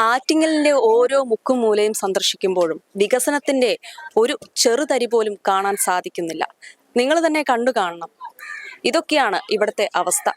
ആറ്റിങ്ങലിന്റെ ഓരോ മുക്കും മൂലയും സന്ദർശിക്കുമ്പോഴും വികസനത്തിന്റെ ഒരു ചെറുതരി പോലും കാണാൻ സാധിക്കുന്നില്ല. നിങ്ങൾ തന്നെ കണ്ടു കാണണം. ഇതൊക്കെയാണ് ഇവിടുത്തെ അവസ്ഥ.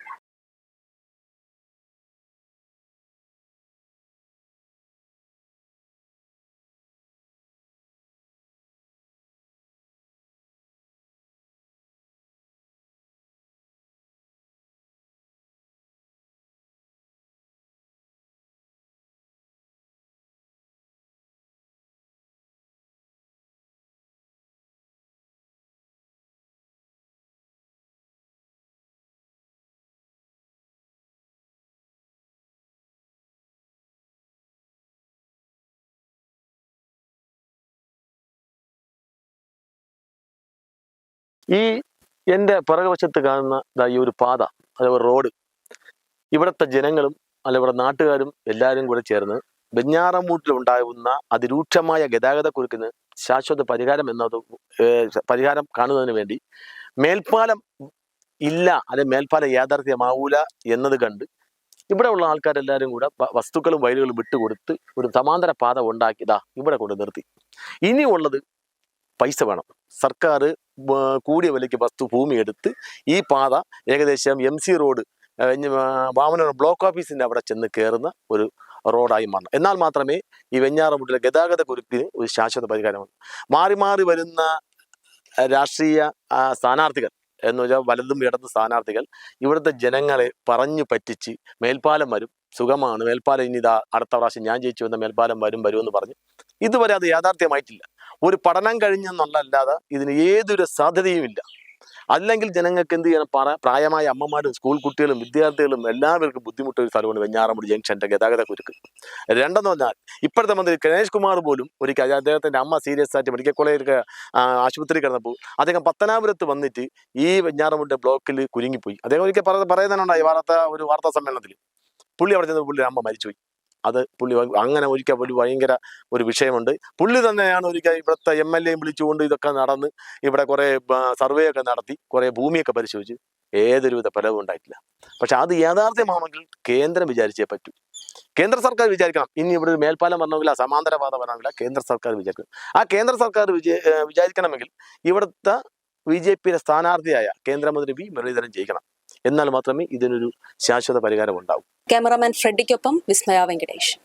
ഈ എന്റെ പിറകുവശത്ത് കാണുന്ന ദാ ഈ ഒരു പാത അഥവാ റോഡ് ഇവിടുത്തെ ജനങ്ങളും അല്ല ഇവിടെ നാട്ടുകാരും എല്ലാവരും കൂടെ ചേർന്ന് വെഞ്ഞാറമൂട്ടിൽ ഉണ്ടാകുന്ന അതിരൂക്ഷമായ ഗതാഗത കുരുക്കിന് ശാശ്വത പരിഹാരം എന്നത് പരിഹാരം കാണുന്നതിന് വേണ്ടി മേൽപ്പാലം ഇല്ല അല്ലെ മേൽപ്പാലം യാഥാർത്ഥ്യമാവൂല എന്നത് കണ്ട് ഇവിടെ ഉള്ള ആൾക്കാരെല്ലാവരും കൂടെ വസ്തുക്കളും വയലുകളും വിട്ടുകൊടുത്ത് ഒരു സമാന്തര പാത ഉണ്ടാക്കിയതാ ഇവിടെ കൊണ്ട് നിർത്തി. ഇനിയുള്ളത് പൈസ വേണം. സർക്കാർ കൂടിയ വിലയ്ക്ക് വസ്തു ഭൂമി എടുത്ത് ഈ പാത ഏകദേശം M C road Vamana block ഓഫീസിന്റെ അവിടെ ചെന്ന് കയറുന്ന ഒരു റോഡായി മാറണം. എന്നാൽ മാത്രമേ ഈ വെഞ്ഞാറമുട്ടിലെ ഗതാഗത കുരുക്കിന് ഒരു ശാശ്വത പരിഹാരമാണ് മാറി മാറി വരുന്ന രാഷ്ട്രീയ സ്ഥാനാർത്ഥികൾ എന്ന് വെച്ചാൽ വലതും ഇടതും സ്ഥാനാർത്ഥികൾ ഇവിടുത്തെ ജനങ്ങളെ പറഞ്ഞു പറ്റിച്ച് മേൽപ്പാലം വരും. സുഖമാണ്. മേൽപ്പാലം ഇനി ഇതാ അടുത്ത പ്രാവശ്യം ഞാൻ ജയിച്ചു വന്ന മേൽപ്പാലം വരും വരുമെന്ന് പറഞ്ഞു ഇതുവരെ അത് യാഥാർത്ഥ്യമായിട്ടില്ല. ഒരു പഠനം കഴിഞ്ഞെന്നുള്ളതല്ലാതെ ഇതിന് ഏതൊരു സാധ്യതയുമില്ല. അല്ലെങ്കിൽ ജനങ്ങൾക്ക് എന്ത് ചെയ്യണം? പറ പ്രായമായ അമ്മമാരും സ്കൂൾ കുട്ടികളും വിദ്യാർത്ഥികളും എല്ലാവർക്കും ബുദ്ധിമുട്ടൊരു സ്ഥലമാണ് വെഞ്ഞാറമുടി ജംഗ്ഷന്റെ ഗതാഗത കുരുക്ക്. രണ്ടെന്ന് പറഞ്ഞാൽ ഇപ്പോഴത്തെ മന്ത്രി ഗണേഷ് കുമാർ പോലും ഒരിക്കൽ അദ്ദേഹത്തിന്റെ അമ്മ സീരിയസ് ആയിട്ട് മെഡിക്കൽ കോളേജിൽ ആശുപത്രി കിടന്നപ്പോൾ അദ്ദേഹം പത്തനാപുരത്ത് വന്നിട്ട് ഈ വെഞ്ഞാറമുടി ബ്ലോക്കിൽ കുരുങ്ങിപ്പോയി. അദ്ദേഹം ഒരിക്കൽ പറയുന്നുണ്ടായി വാർത്ത ഒരു വാർത്താ സമ്മേളനത്തിൽ. പുള്ളി അവിടെ ചെന്ന് പുള്ളി അമ്മ മരിച്ചുപോയി. അത് പുള്ളി അങ്ങനെ ഒരിക്കൽ പുള്ളി ഭയങ്കര ഒരു വിഷയമുണ്ട്. പുള്ളി തന്നെയാണ് ഒരിക്കൽ ഇവിടുത്തെ എം എൽ എയും വിളിച്ചുകൊണ്ട് ഇതൊക്കെ നടന്ന് ഇവിടെ കുറേ സർവേ ഒക്കെ നടത്തി കുറേ ഭൂമിയൊക്കെ പരിശോധിച്ച് ഏതൊരുവിധ ഫലവും ഉണ്ടായിട്ടില്ല. പക്ഷെ അത് യാഥാർത്ഥ്യമാണെങ്കിൽ കേന്ദ്രം വിചാരിച്ചേ പറ്റൂ. കേന്ദ്ര സർക്കാർ വിചാരിക്കണം. ഇനി ഇവിടെ ഒരു മേൽപ്പാലം വരണമെങ്കിൽ സമാന്തര പാത വരണമെങ്കിൽ കേന്ദ്ര സർക്കാർ വിചാരിക്കണം. ആ കേന്ദ്ര സർക്കാർ വിജയ വിചാരിക്കണമെങ്കിൽ ഇവിടുത്തെ ബി ജെ പിയുടെ സ്ഥാനാർത്ഥിയായ കേന്ദ്രമന്ത്രി വി മുരളീധരൻ ജയിക്കണം. എന്നാൽ മാത്രമേ ഇതിനൊരു ശാശ്വത പരിഹാരം ഉണ്ടാവൂ. ക്യാമറാമാൻ ഫ്രെഡിക്കൊപ്പം വിസ്മയ വെങ്കടേഷ്.